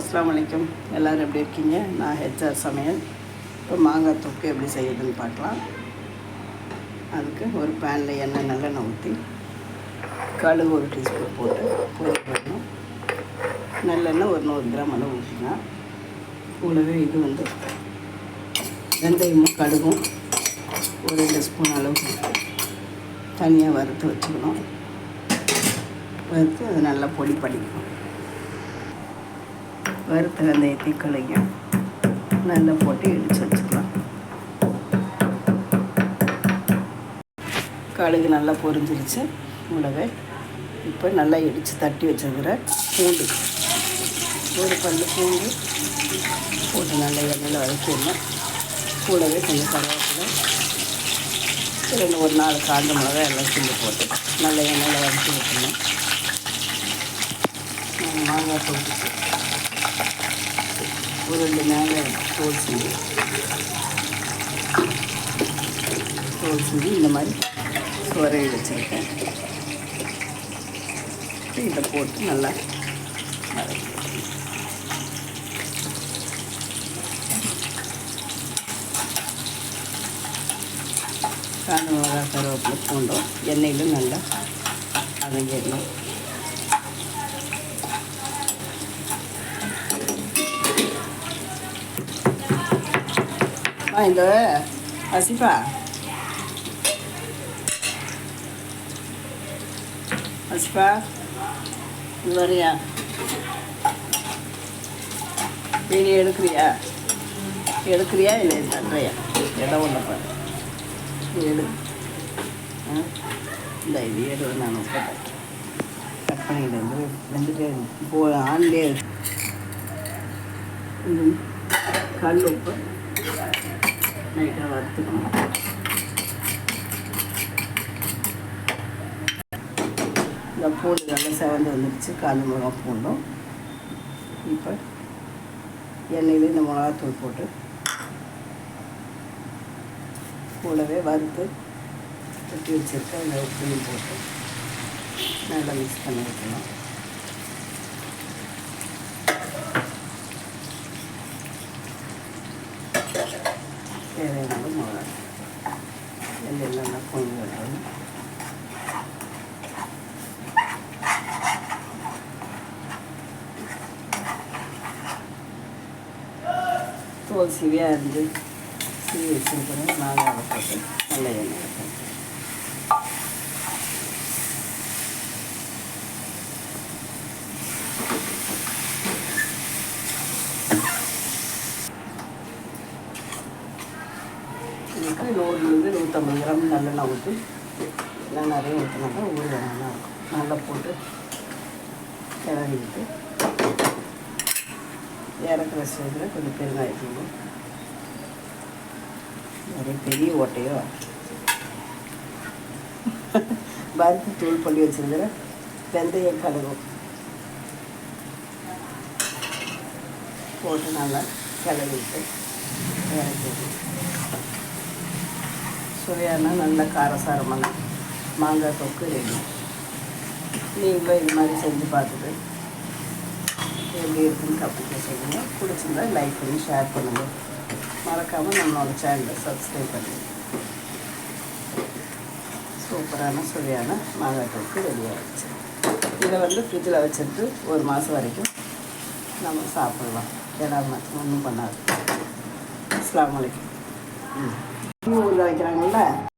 அஸ்லாம் வலைக்கம் எல்லோரும் எப்படி இருக்கீங்க? நான் ஹெச்ஆர் சமையல். இப்போ மாங்காய் தொக்கு எப்படி செய்யுதுன்னு பார்க்கலாம். அதுக்கு ஒரு பேனில் எண்ணெய் நல்லெண்ணெய் ஊற்றி கடுகு ஒரு டீஸ்பூன் போட்டு பொரி பண்ணணும். நல்லெண்ணெய் ஒரு நூறு கிராம் அளவு ஊற்றினா கூடவே இது வந்து வெந்தயமும் கடுகும் ஒரு ரெண்டு ஸ்பூன் அளவு தனியாக வறுத்து வச்சுக்கணும். வறுத்து அதை நல்லா பொடி பண்ணிக்கணும். வறுத்த வெந்தயத்தை கலையும் நல்லா போட்டு இடித்து வச்சுக்கலாம். கழுகு நல்லா பொரிஞ்சிருச்சு மிளகை இப்போ நல்லா இடித்து தட்டி வச்சுருக்கிற பூண்டு. ஒரு பல்லு பூண்டு போட்டு நல்லா எண்ணெயில் வதக்கிடணும். கூடவே கொஞ்சம் கருவேப்பிலை. ரெண்டு ஒரு நாலு காஞ்ச மிளகா எல்லாம் கிள்ளி போட்டு நல்லா எண்ணெயில் வதக்கி வைக்கணும் மாங்காய் போட்டு ஒரு ரெண்டு மேலே தோல் சீவி தோல் சீவி இந்த மாதிரி சுவரை வச்சுருக்கேன். இதை போட்டு நல்லா காண மிளகா கருவேப்பிலை பூண்டும் எண்ணெயிலும் நல்லா வதங்கிடணும் இந்த அசிஃபா அசிஃபா இது வரியா வீடியோ எடுக்கிறியா? எடுக்கிறியா இல்லை தர்றையா இடம் ஒன்று பாரு எடு. இந்த இது எடு நான் கட் வந்து வந்துட்டு போ ஆன்லேயே கல் உப்பு. லைட்டாக வறுத்துக்கணும் இந்த பூண்டு நல்லா செவந்து வந்துடுச்சு. காஞ்ச மிளகா பூண்டும். இப்போ எண்ணெயில் இந்த மிளகாத்தூள் போட்டு கூடவே வறுத்து வெட்டி வச்சுருக்க அந்த உப்பையும் போட்டு நல்லா மிக்ஸ் பண்ணி வைக்கணும் தேவையான அளவு மிளகா எண்ணெயில் நல்லா பொங்கி வரணும் தோல் சீவியாக இருந்து சீவி வச்சுருக்கிறேன் மாங்காவை போட்டு நல்ல எண்ணெய் வைக்கணும் நூறுலேருந்து நூற்றம்பது கிராம் நல்லெண்ணெய் ஊற்றி எல்லாம் நிறைய ஊற்றினாக்கா ஊர் நல்லா இருக்கும். நல்லா போட்டு கிளறி விட்டு இறக்குற சேர்த்துல கொஞ்சம் பெருங்காயத்தூள் நிறைய பெரிய ஓட்டையோ வறுத்து தூள் பண்ணி வச்சுருக்கிற வெந்தய கடுகும் போட்டு நல்லா கிளறி விட்டு இறக்கி சுவையான நல்ல காரசாரமான மாங்காய் தொக்கு ரெடி. நீங்களும் இது மாதிரி செஞ்சு பார்த்துட்டு எப்படி இருக்குன்னு கப்பிக்க செய்யுங்க பிடிச்சிருந்தா லைக் பண்ணி ஷேர் பண்ணுங்கள் மறக்காமல் நம்மளோட சேனலை சப்ஸ்கிரைப் பண்ணுங்கள் சூப்பரான சுவையான மாங்காய் தொக்கு ரெடியாகிடுச்சு இதை வந்து ஃப்ரிட்ஜில் வச்சுட்டு ஒரு மாதம் வரைக்கும் நம்ம சாப்பிட்லாம். ஏதாவது ஒன்றும் பண்ணாது. அஸ்லாம் வலைக்கம் ம். வைக்கிறாங்கல்ல?